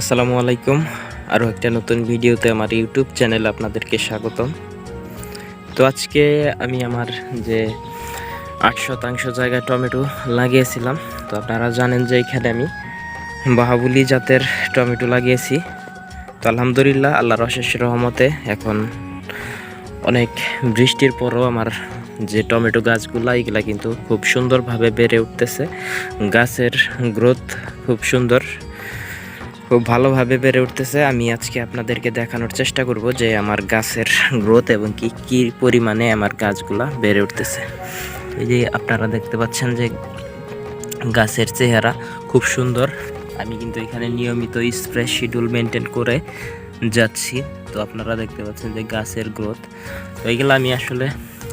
আসসালামু আলাইকুম। আরও একটা নতুন ভিডিওতে আমার ইউটিউব চ্যানেলে আপনাদেরকে স্বাগতম। তো আজকে আমি আমার যে আট শতাংশ জায়গায় টমেটো লাগিয়েছিলাম, তো আপনারা জানেন যে এখানে আমি বাহাবুলি জাতের টমেটো লাগিয়েছি। তো আলহামদুলিল্লাহ, আল্লাহর অশেষ রহমতে এখন অনেক বৃষ্টির পরও আমার যে টমেটো গাছগুলা, এগুলা কিন্তু খুব সুন্দরভাবে বেড়ে উঠতেছে। গাছের গ্রোথ খুব সুন্দর। খুব ভালোভাবে বেড়ে উঠতেছে। আমি আজকে আপনাদেরকে দেখানোর চেষ্টা করব যে আমার গাছের গ্রোথ এবং কি কি পরিমাণে আমার গাছগুলা বেড়ে উঠতেছে। এই যে আপনারা দেখতে পাচ্ছেন যে গাছের চেহারা খুব সুন্দর। আমি কিন্তু এখানে নিয়মিত স্প্রে শিডিউল মেনটেন করে যাচ্ছি। তো আপনারা দেখতে পাচ্ছেন যে গাছের গ্রোথ তো এইগুলো আমি আসলে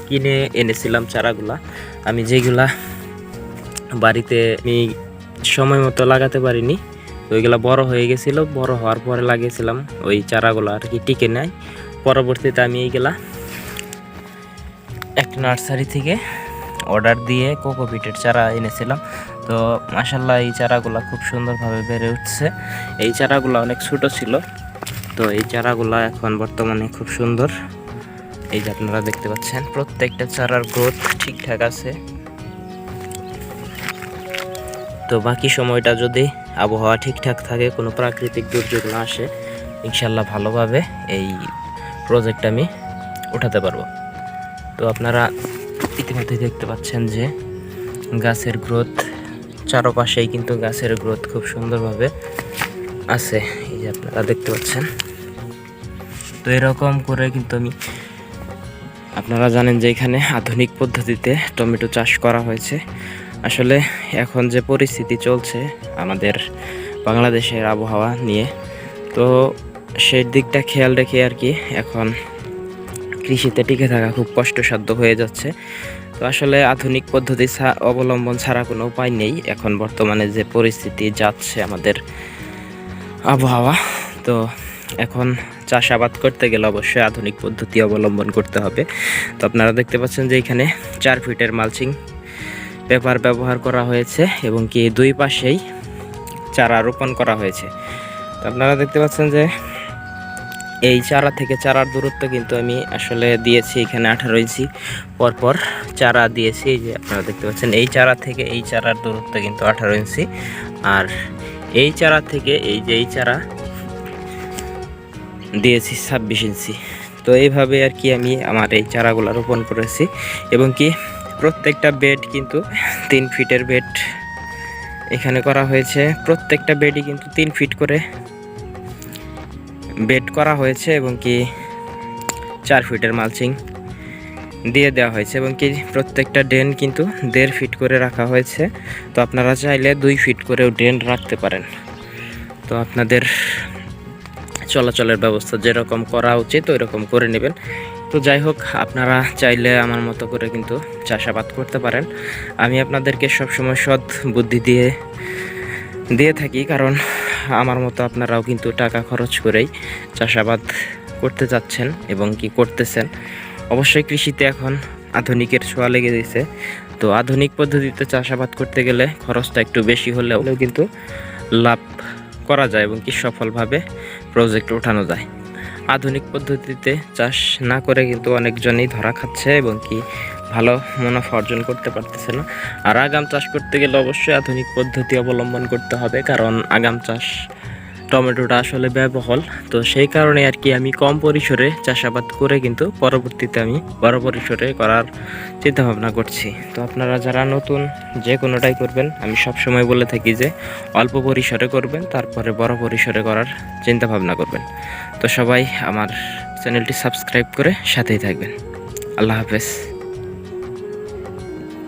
কিনে এনেছিলাম চারাগুলা। আমি যেগুলা বাড়িতে আমি সময় মতো লাগাতে পারিনি তো ওইগুলা বড় হয়ে গেছিল, বড় হওয়ার পরে লাগিয়েছিলাম ওই চারাগুলো আর কি টিকে নেয় পরবর্তীতে আমি এইগুলা এক নার্সারি থেকে অর্ডার দিয়ে কোকোপিটের চারা এনেছিলাম। তো মাসাল্লাহ এই চারাগুলা খুব সুন্দরভাবে বেড়ে উঠছে। এই চারাগুলো অনেক ছোট ছিল। তো এই চারাগুলা এখন বর্তমানে খুব সুন্দর। এই যে আপনারা দেখতে পাচ্ছেন, প্রত্যেকটা চারার গ্রোথ ঠিকঠাক আছে। তো বাকি সময়টা যদি আবহাওয়া ঠিকঠাক থাকে, কোনো প্রাকৃতিক দুর্যোগ না আসে ইনশাল্লাহ ভালোভাবে এই প্রজেক্ট আমি উঠাতে পারব। তো আপনারা ইতিমধ্যে দেখতে পাচ্ছেন যে গাছের গ্রোথ চারপাশেই কিন্তু গাছের গ্রোথ খুব সুন্দরভাবে আছে, এই যে আপনারা দেখতে পাচ্ছেন। তো এরকম করে কিন্তু আমি, আপনারা জানেন যে এখানে আধুনিক পদ্ধতিতে টমেটো চাষ করা হয়েছে। আসলে এখন যে পরিস্থিতি চলছে আমাদের বাংলাদেশের আবহাওয়া নিয়ে, তো সেই দিকটা খেয়াল রেখে আর কি এখন কৃষিতে টিকে থাকা খুব কষ্টসাধ্য হয়ে যাচ্ছে। তো আসলে আধুনিক পদ্ধতি অবলম্বন ছাড়া কোনো উপায় নেই এখন বর্তমানে যে পরিস্থিতি যাচ্ছে আমাদের আবহাওয়া। তো এখন চাষাবাদ করতে গেলে অবশ্যই আধুনিক পদ্ধতি অবলম্বন করতে হবে। তো আপনারা দেখতে পাচ্ছেন যে এখানে চার ফিটের মালচিং পেপার ব্যবহার করা হয়েছে এবং কি দুই পাশেই চারা রোপণ করা হয়েছে। তো আপনারা দেখতে পাচ্ছেন যে এই চারা থেকে চারার দূরত্ব কিন্তু আমি আসলে দিয়েছি এখানে আঠারো ইঞ্চি। পরপর চারা দিয়েছি, এই যে আপনারা দেখতে পাচ্ছেন, এই চারা থেকে এই চারার দূরত্ব কিন্তু আঠারো ইঞ্চি। আর এই চারা থেকে এই যে এই চারা দিয়েছি ছাব্বিশ ইঞ্চি। তো এইভাবে আর কি আমি আমার এই চারাগুলো রোপণ করেছি এবং কি প্রত্যেকটা বেড কিন্তু তিন ফিটের বেড এখানে করা হয়েছে। প্রত্যেকটা বেডই কিন্তু তিন ফিট করে বেড করা হয়েছে এবং কি চার ফিটের মালচিং দিয়ে দেওয়া হয়েছে এবং কি প্রত্যেকটা ড্রেন কিন্তু দেড় ফিট করে রাখা হয়েছে। তো আপনারা চাইলে দুই ফিট করেও ড্রেন রাখতে পারেন। তো আপনাদের চলাচলের ব্যবস্থা যেরকম করা উচিত ওই রকম করে নেবেন। তো যাই হোক, আপনারা চাইলে আমার মতো করে কিন্তু চাষাবাদ করতে পারেন। আমি আপনাদেরকে সবসময় সৎ বুদ্ধি দিয়ে দিয়ে থাকি, কারণ আমার মতো আপনারাও কিন্তু টাকা খরচ করেই চাষাবাদ করতে যাচ্ছেন এবং কি করতেছেন। অবশ্যই কৃষিতে এখন আধুনিকের ছোঁয়া লেগে দিয়েছে তো আধুনিক পদ্ধতিতে চাষাবাদ করতে গেলে খরচটা একটু বেশি হলেও কিন্তু লাভ করা যায় এবং কি সফলভাবে প্রজেক্ট ওঠানো যায়। আধুনিক পদ্ধতিতে চাষ না করে কিন্তু অনেকজনই ধরা খাচ্ছে এবং কি ভালো মুনাফা অর্জন করতে পারতেছে না। আর আগাম চাষ করতে গেলে অবশ্যই আধুনিক পদ্ধতি অবলম্বন করতে হবে, কারণ আগাম চাষ টমেটোটা আসলে ব্যয়বহুল। তো সেই কারণে আর কি আমি কম পরিসরে চাষাবাদ করে কিন্তু পরবর্তীতে আমি বড় পরিসরে করার চিন্তাভাবনা করছি। তো আপনারা যারা নতুন যে কোনোটাই করবেন, আমি সব সময় বলে থাকি যে অল্প পরিসরে করবেন, তারপরে বড় পরিসরে করার চিন্তাভাবনা করবেন। তো সবাই আমার চ্যানেলটি সাবস্ক্রাইব করে সাথেই থাকবেন। আল্লাহ হাফেজ।